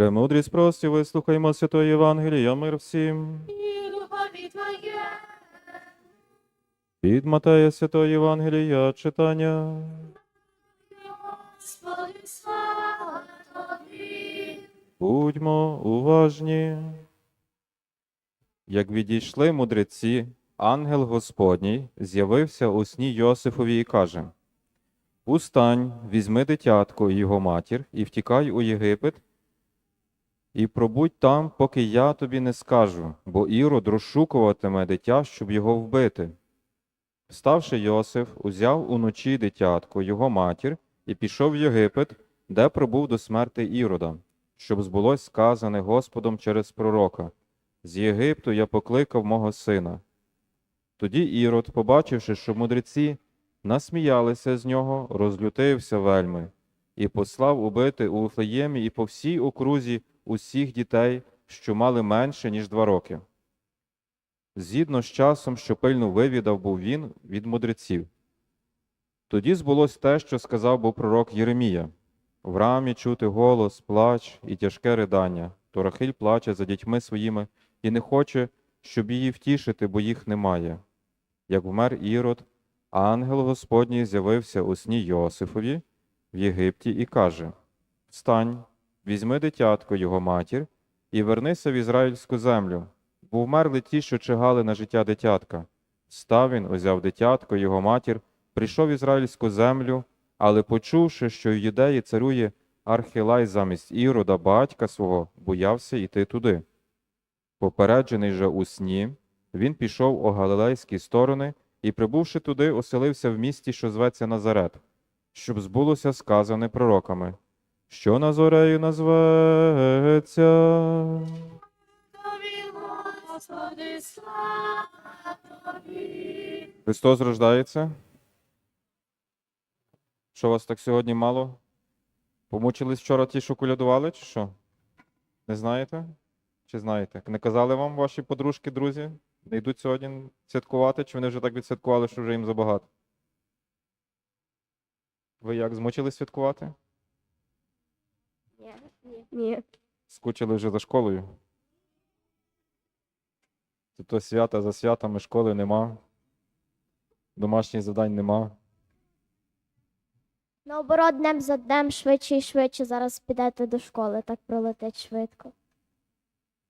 Премудрість прості, вислухаймо Святої Євангелія, мир всім. І духові Твоє. Від Матея Святої Євангелія читання. Господи, слава Тобі. Будьмо уважні. Як відійшли мудреці, ангел Господній з'явився у сні Йосифові і каже: Устань, візьми дитятко і його матір, і втікай у Єгипет, і пробудь там, поки я тобі не скажу, бо Ірод розшукуватиме дитя, щоб його вбити. Вставши Йосиф, узяв уночі дитятко, його матір, і пішов в Єгипет, де пробув до смерти Ірода, щоб збулось сказане Господом через пророка. З Єгипту я покликав мого сина. Тоді Ірод, побачивши, що мудреці насміялися з нього, розлютився вельми і послав убити у Вифлеємі і по всій окрузі усіх дітей, що мали менше, ніж два роки. Згідно з часом, що пильно вивідав був він від мудреців. Тоді збулось те, що сказав був пророк Єремія. В рамі чути голос, плач і тяжке ридання. То Рахиль плаче за дітьми своїми і не хоче, щоб її втішити, бо їх немає. Як вмер Ірод, ангел Господній з'явився у сні Йосифові в Єгипті і каже: Встань, візьми дитятко його матір і вернися в ізраїльську землю, бо вмерли ті, що чигали на життя дитятка. Став він, узяв дитятко, його матір, прийшов в ізраїльську землю, але почувши, що в юдеї царює Архилай замість Ірода, батька свого, боявся йти туди. Попереджений же у сні, він пішов у галилейські сторони і, прибувши туди, оселився в місті, що зветься Назарет, щоб збулося сказане пророками, що назветься. Господи, слава Тобі. Христос рождається. Що вас так сьогодні мало? Помучились вчора ті, що колядували, чи що? Не знаєте? Чи знаєте? Не казали вам ваші подружки, друзі? Не йдуть сьогодні святкувати, чи вони вже так відсвяткували, що вже їм забагато? Ви як змучились святкувати? Ні. Скучили вже за школою? Тобто свята за святами школи нема. Домашніх завдань нема. Наоборот, днем за днем швидше і швидше зараз підете до школи, так пролетить швидко.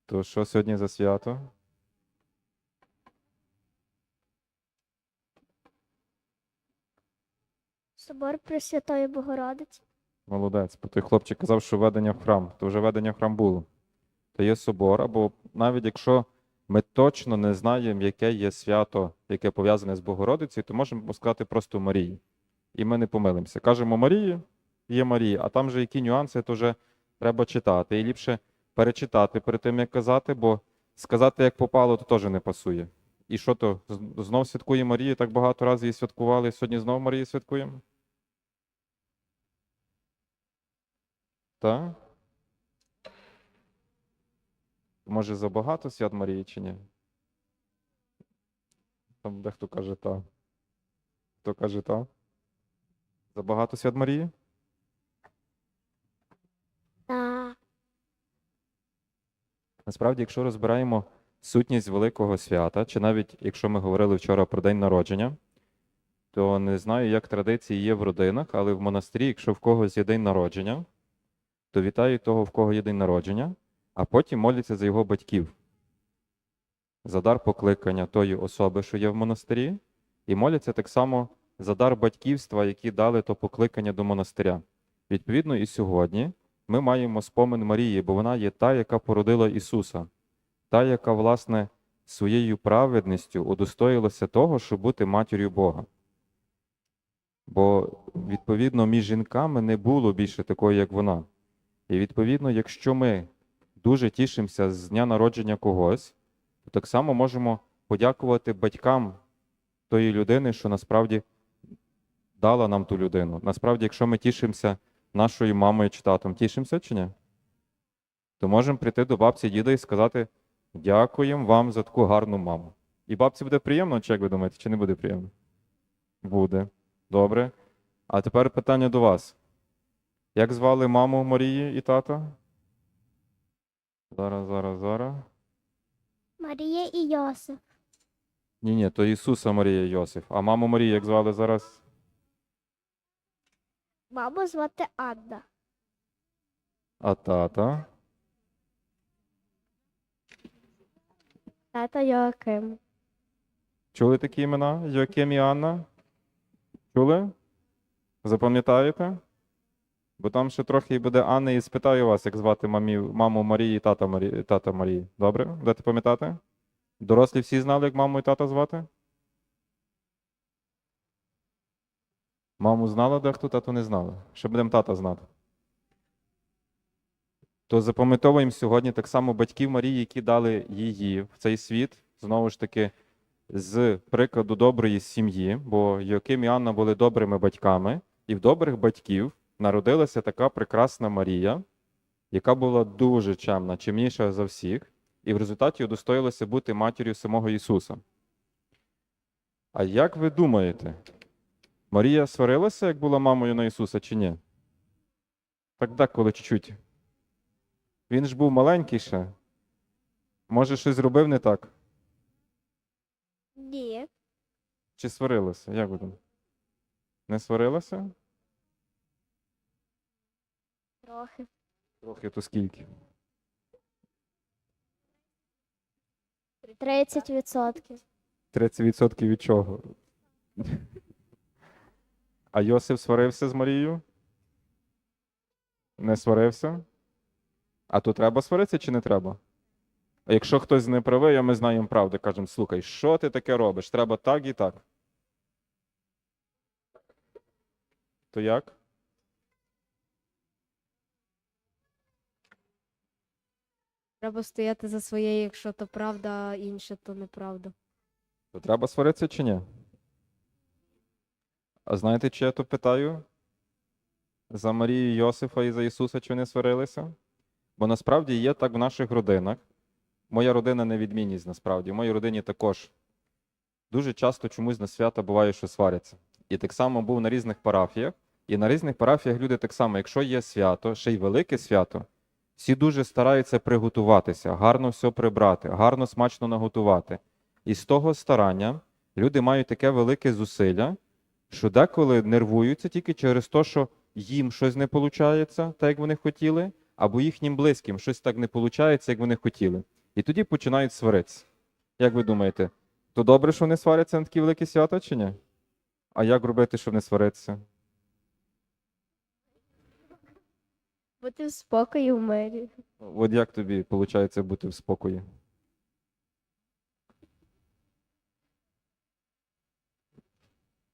То що сьогодні за свято? Собор Пресвятої Богородиці. Молодець. Бо той хлопчик казав, що ведення в храм, то вже ведення в храм було. То є собор, або навіть якщо ми точно не знаємо, яке є свято, яке пов'язане з Богородицею, то можемо сказати просто Марії. І ми не помилимося. Кажемо Марії, є Марія, а там же які нюанси, то вже треба читати. І ліпше перечитати перед тим, як казати, бо сказати, як попало, то теж не пасує. І що то, знов святкує Марію, так багато разів її святкували, сьогодні знов Марії святкуємо? Так? Може, забагато свят Марії чи ні? Там дехто каже так. Хто каже так? Забагато свят Марії? Так. Насправді, якщо розбираємо сутність великого свята, чи навіть якщо ми говорили вчора про день народження, то не знаю, як традиції є в родинах, але в монастирі, якщо в когось є день народження, то вітають того, в кого є день народження, а потім моляться за його батьків. За дар покликання тої особи, що є в монастирі, і моляться так само за дар батьківства, які дали то покликання до монастиря. Відповідно, і сьогодні ми маємо спомин Марії, бо вона є та, яка породила Ісуса, та, яка, власне, своєю праведністю удостоїлася того, щоб бути матір'ю Бога. Бо, відповідно, між жінками не було більше такої, як вона. І відповідно, якщо ми дуже тішимося з дня народження когось, то так само можемо подякувати батькам тої людини, що насправді дала нам ту людину. Насправді, якщо ми тішимося нашою мамою чи татом, тішимося чи ні? То можемо прийти до бабці діда і сказати: дякуємо вам за таку гарну маму. І бабці буде приємно, чи як ви думаєте, чи не буде приємно? Буде. Добре. А тепер питання до вас. Як звали маму Марії і тата? Зараз, зараз, зараз. Марія і Йосиф. Ні, ні, то Ісуса Марія Йосиф. А маму Марію як звали зараз? Маму звати Анна. А тата? Тата Йоаким. Чули такі імена? Йоаким і Анна? Чули? Запам'ятаєте? Бо там ще трохи буде Анна, і спитаю вас, як звати мамі, маму Марії і тата Марії, тата Марії. Добре? Будете пам'ятати? Дорослі всі знали, як маму і тата звати? Маму знала дехто, тату не знали. Ще будемо тата знати. То запам'ятовуємо сьогодні так само батьків Марії, які дали її в цей світ. Знову ж таки, з прикладу доброї сім'ї, бо Йоаким і Анна були добрими батьками, і в добрих батьків народилася така прекрасна Марія, яка була дуже чемна, чемніша за всіх, і в результаті удостоїлася бути матір'ю самого Ісуса. А як ви думаєте, Марія сварилася, як була мамою на Ісуса, чи ні? Так деколи чуть-чуть. Він ж був маленький ще. Може, щось зробив не так? Ні. Чи сварилася? Як ви думаєте? Не сварилася? Трохи. Трохи то скільки? 30%. 30% від чого? А Йосип сварився з Марією? Не сварився? А то треба сваритися чи не треба? А якщо хтось не правий, а ми знаємо правду, кажемо, слухай, що ти таке робиш? Треба так і так. То як? Треба стояти за своє, якщо то правда, а інше то неправда. То треба сваритися чи ні? А знаєте, чи я то питаю? За Марію Йосифа і за Ісуса, чи вони сварилися? Бо насправді є так в наших родинах. Моя родина не відмінність насправді. В моїй родині також дуже часто чомусь на свята буває, що сваряться. І так само був на різних парафіях. І на різних парафіях люди так само, якщо є свято, ще й велике свято, всі дуже стараються приготуватися, гарно все прибрати, гарно смачно наготувати. І з того старання люди мають таке велике зусилля, що деколи нервуються тільки через те, що їм щось не виходить, так як вони хотіли, або їхнім близьким щось так не виходить, як вони хотіли. І тоді починають сваритися. Як ви думаєте, то добре, що вони сваряться на такі великі свята чи ні? А як робити, щоб не сваритися? Бути в спокої в мирі. От як тобі виходить бути в спокої?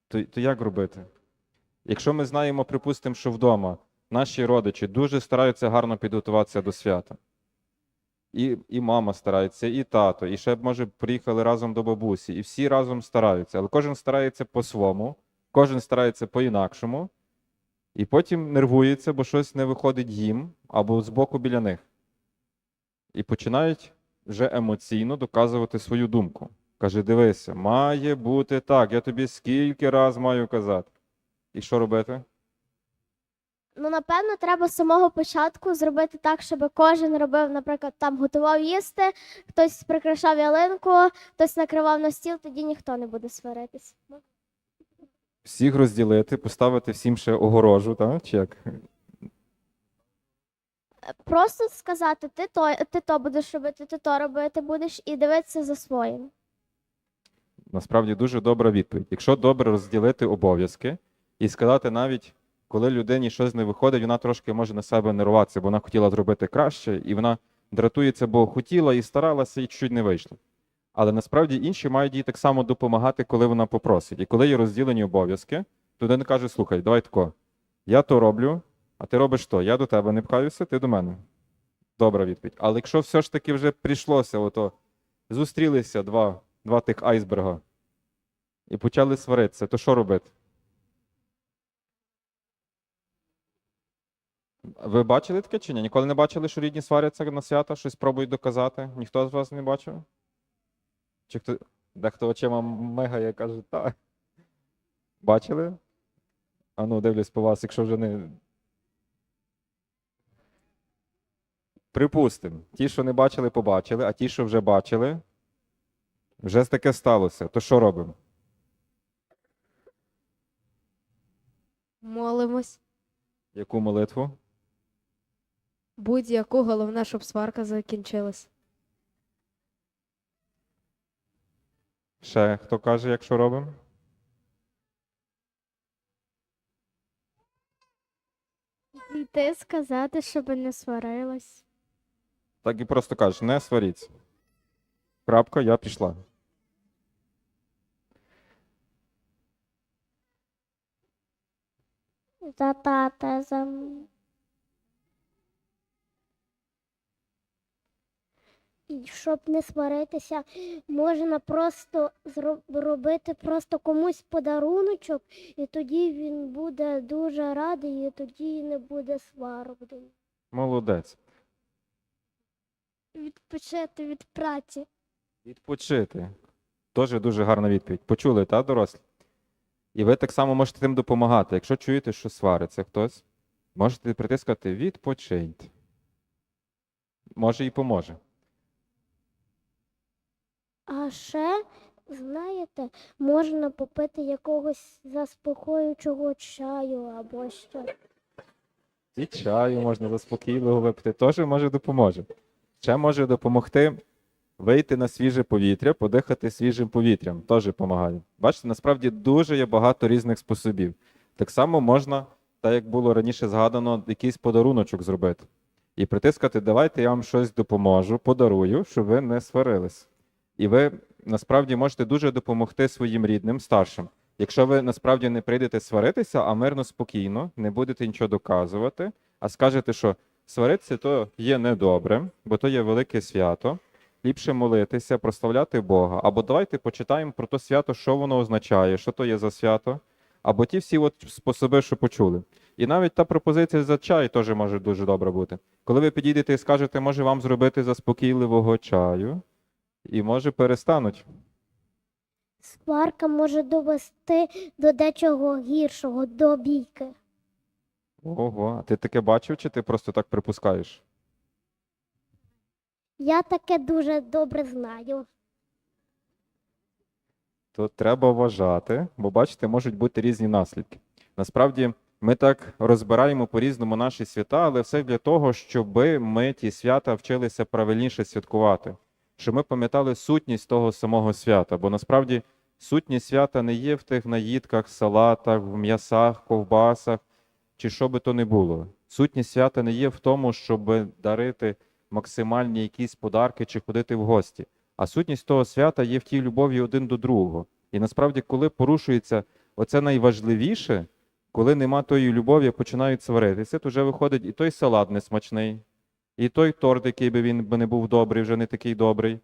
То, то як робити? Якщо ми знаємо, припустимо, що вдома наші родичі дуже стараються гарно підготуватися до свята. І, і мама старається, і тато, і ще, може, приїхали разом до бабусі, і всі разом стараються, але кожен старається по-свому, кожен старається по-інакшому, і потім нервується, бо щось не виходить їм або збоку біля них. І починають вже емоційно доказувати свою думку. Каже: дивися, має бути так, я тобі скільки раз маю казати. І що робити? Ну, напевно, треба з самого початку зробити так, щоб кожен робив, наприклад, там готував їсти, хтось прикрашав ялинку, хтось накривав на стіл, тоді ніхто не буде сваритись. Всіх розділити, поставити всім ще огорожу, так? Чи як? Просто сказати, ти то, ти то будеш робити, ти то робити будеш, і дивитися за своїм. Насправді дуже добра відповідь. Якщо добре розділити обов'язки і сказати навіть, коли людині щось не виходить, вона трошки може на себе нервуватися, бо вона хотіла зробити краще, і вона дратується, бо хотіла і старалася, і чуть не вийшло. Але насправді інші мають їй так само допомагати, коли вона попросить. І коли є розділені обов'язки, то один каже: слухай, давай тако, я то роблю, а ти робиш то. Я до тебе не пхаюся, ти до мене. Добра відповідь. Але якщо все ж таки вже прийшлося, ото зустрілися два, два тих айсберга і почали сваритися, то що робити? Ви бачили таке чи ні? Ніколи не бачили, що рідні сваряться на свята, щось пробують доказати? Ніхто з вас не бачив? Чи хто дехто очима мигає, каже, так. Бачили? А ну, дивлюсь по вас, якщо вже не. Припустимо, ті, що не бачили, побачили, а ті, що вже бачили, вже таке сталося. То що робимо? Молимось. Яку молитву? Будь-яку, головне, щоб сварка закінчилась. Ще хто каже, якщо робимо? Йти сказати, щоб не сварилась. Так і просто кажеш, не сваріться. Крапка, я пішла. За тата, за. м- щоб не сваритися, можна просто зробити просто комусь подаруночок, і тоді він буде дуже радий, і тоді не буде сварок. Молодець. Відпочити від праці. Відпочити. Теж дуже гарна відповідь. Почули, та, дорослі? І ви так само можете тим допомагати. Якщо чуєте, що свариться хтось, можете і відпочиньте. Може і поможе. А ще, знаєте, можна попити якогось заспокоюючого чаю або що. І чаю можна заспокійливо випити, теж може допоможе. Ще може допомогти вийти на свіже повітря, подихати свіжим повітрям, теж допомагає. Бачите, насправді дуже є багато різних способів. Так само можна, так як було раніше згадано, якийсь подаруночок зробити. І притискати, давайте я вам щось допоможу, подарую, щоб ви не сварились. І ви насправді можете дуже допомогти своїм рідним, старшим. Якщо ви насправді не прийдете сваритися, а мирно спокійно, не будете нічого доказувати, а скажете, що сваритися то є недобре, бо то є велике свято. Ліпше молитися, прославляти Бога. Або давайте почитаємо про то свято, що воно означає, що то є за свято, або ті всі от способи, що почули. І навіть та пропозиція за чай теж може дуже добра бути. Коли ви підійдете і скажете, може вам зробити заспокійливого чаю, і може перестануть. Сварка може довести до дечого гіршого, до бійки. Ого, а ти таке бачив, чи ти просто так припускаєш? Я таке дуже добре знаю. то треба вважати, бо бачите, можуть бути різні наслідки. Насправді, ми так розбираємо по-різному наші свята, але все для того, щоб ми ті свята вчилися правильніше святкувати, щоб ми пам'ятали сутність того самого свята. Бо насправді сутність свята не є в тих наїдках, салатах, в м'ясах, ковбасах чи що би то не було. Сутність свята не є в тому, щоб дарити максимальні якісь подарки чи ходити в гості. А сутність того свята є в тій любові один до другого. І насправді, коли порушується оце найважливіше, коли нема тої любові, починають сваритися, то вже виходить і той салат несмачний, і той торт, який би він не був добрий, вже не такий добрий.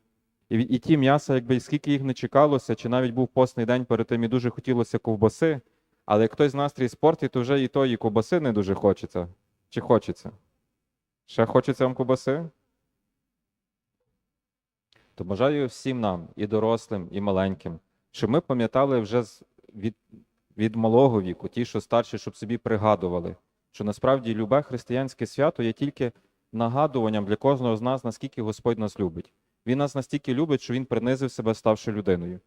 І, і ті м'яса, якби скільки їх не чекалося, чи навіть був постний день перед тим і дуже хотілося ковбаси, але як хтось настрій спортить, то вже і тої ковбаси не дуже хочеться. Чи хочеться? Ще хочеться вам ковбаси? То бажаю всім нам, і дорослим, і маленьким, щоб ми пам'ятали вже від, від малого віку, ті, що старші, щоб собі пригадували, що насправді любе християнське свято є тільки нагадуванням для кожного з нас, наскільки Господь нас любить. Він нас настільки любить, що Він принизив себе, ставши людиною.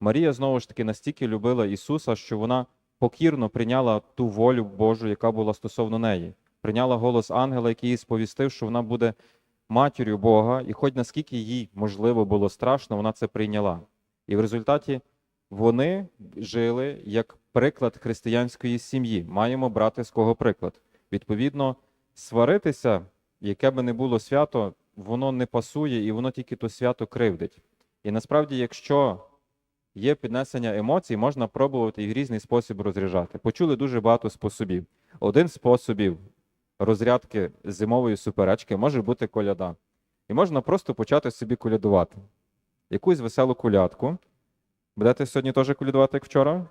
Марія знову ж таки настільки любила Ісуса, що вона покірно прийняла ту волю Божу, яка була стосовно неї. Прийняла голос ангела, який їй сповістив, що вона буде матір'ю Бога, і хоч наскільки їй можливо було страшно, вона це прийняла. І в результаті вони жили як приклад християнської сім'ї. Маємо брати з кого приклад. Відповідно, сваритися, яке би не було свято, воно не пасує і воно тільки то свято кривдить. І насправді, якщо є піднесення емоцій, можна пробувати їх різний спосіб розряджати. Почули дуже багато способів. Один з способів розрядки зимової суперечки може бути коляда. І можна просто почати собі колядувати. Якусь веселу колядку. Будете сьогодні теж колядувати, як вчора?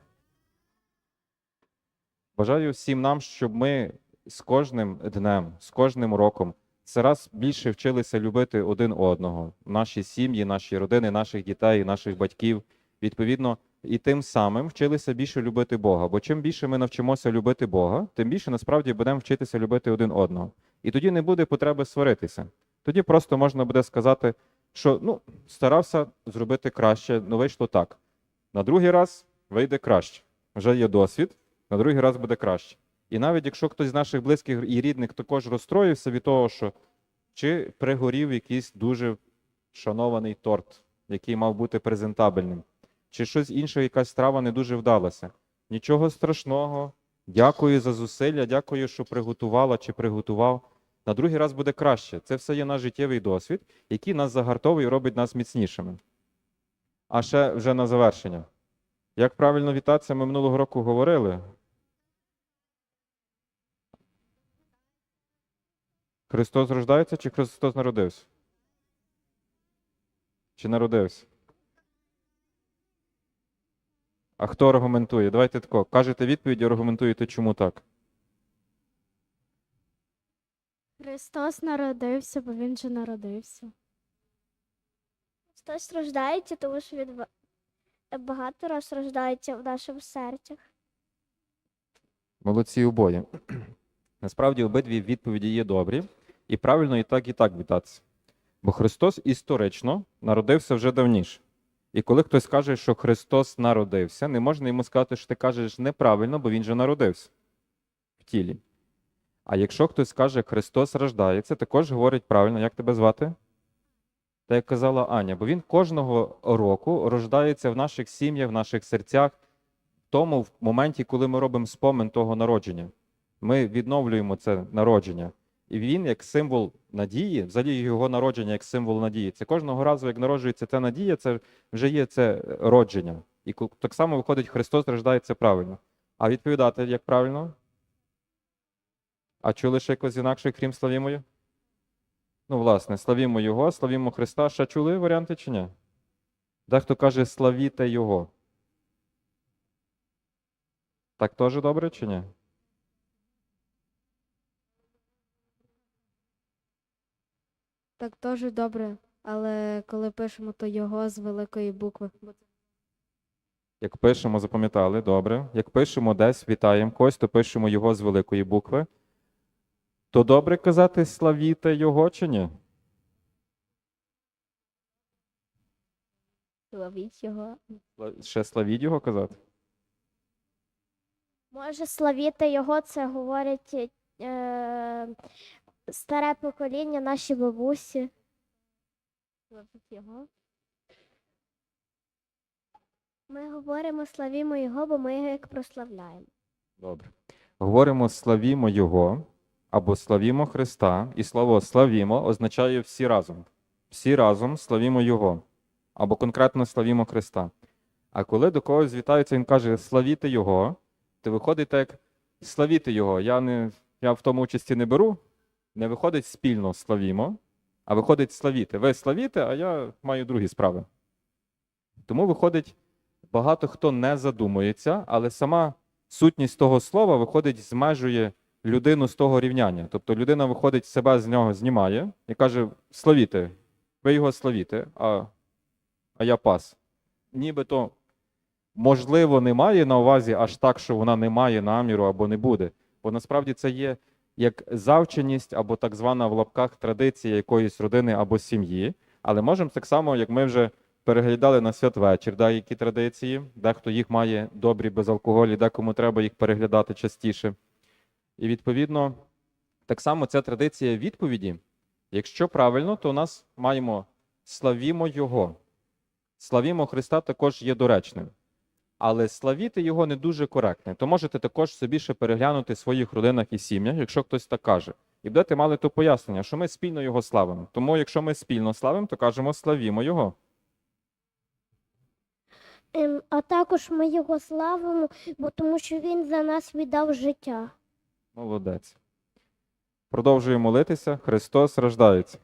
Бажаю всім нам, щоб ми з кожним днем, з кожним роком це раз більше вчилися любити один одного, наші сім'ї, наші родини, наших дітей, наших батьків. Відповідно, і тим самим вчилися більше любити Бога. Бо чим більше ми навчимося любити Бога, тим більше насправді будемо вчитися любити один одного. І тоді не буде потреби сваритися. Тоді просто можна буде сказати, що ну, старався зробити краще, ну вийшло так. На другий раз вийде краще. Вже є досвід, на другий раз буде краще. І навіть якщо хтось з наших близьких і рідних також розстроївся від того, що чи пригорів якийсь дуже шанований торт, який мав бути презентабельним, чи щось інше, якась страва не дуже вдалася. Нічого страшного. Дякую за зусилля, дякую, що приготувала чи приготував. На другий раз буде краще. Це все є наш життєвий досвід, який нас загартовує і робить нас міцнішими. А ще вже на завершення. Як правильно вітатися, ми минулого року говорили. Христос рождається чи Христос народився? Чи народився? А хто аргументує? Давайте тако. Кажете відповідь і аргументуєте, чому так. Христос народився, бо він же народився. Хтось рождається, тому що він багато раз рождається в наших серцях. Молодці обоє. Насправді обидві відповіді є добрі, і правильно і так, і так вітатися. Бо Христос історично народився вже давніше. І коли хтось каже, що Христос народився, не можна йому сказати, що ти кажеш неправильно, бо він же народився в тілі. А якщо хтось каже, Христос рождається, також говорить правильно, як тебе звати? Та як казала Аня, бо він кожного року рождається в наших сім'ях, в наших серцях, в тому в моменті, коли ми робимо спомин того народження, ми відновлюємо це народження. І він, як символ надії, взагалі його народження як символ надії. Це кожного разу, як народжується ця надія, це вже є це родження. І так само виходить, Христос рождається правильно. А відповідати як правильно? А чули ще якось інакше, крім славімою? Ну, власне, славімо Його, славімо Христа. Ще чули варіанти чи ні? Дехто каже, славіте Його. Так теж добре чи ні? Так теж добре, але коли пишемо, то його з великої букви. Як пишемо, запам'ятали, добре. Як пишемо десь, вітаємо когось, то пишемо його з великої букви. То добре казати славіте його чи ні? Ловіть його. Ще славіть його казати? Може, славіти його, це говорять е, старе покоління, наші бабусі. Його. Ми говоримо славімо його, бо ми його як прославляємо. Добре. Говоримо славімо Його або славімо Христа, і слово славімо означає всі разом. Всі разом славімо Його, або конкретно славімо Христа. А коли до когось звітається, він каже славіте Його, то виходить так, славіте Його. Я, не, я в тому участі не беру, не виходить спільно славімо, а виходить славіти. Ви славіте, а я маю другі справи. Тому виходить, багато хто не задумується, але сама сутність того слова виходить, змежує людину з того рівняння. Тобто людина виходить, себе з нього знімає і каже: Славіте, ви його славіте, а, а я пас. Нібито, можливо, не має на увазі аж так, що вона не має наміру або не буде. Бо насправді це є як завченість або так звана в лапках традиція якоїсь родини або сім'ї. Але можемо так само, як ми вже переглядали на святвечір, да, які традиції, дехто їх має добрі без алкоголю, декому треба їх переглядати частіше. І відповідно, так само ця традиція відповіді, якщо правильно, то у нас маємо славімо Його. Славімо Христа також є доречним. Але славіти його не дуже коректне. То можете також собі ще переглянути в своїх родинах і сім'ях, якщо хтось так каже. І будете мали то пояснення, що ми спільно його славимо. Тому, якщо ми спільно славимо, то кажемо славімо Його. Ем, а також ми його славимо, бо тому що він за нас віддав життя. Молодець. Продовжуємо молитися. Христос рождається.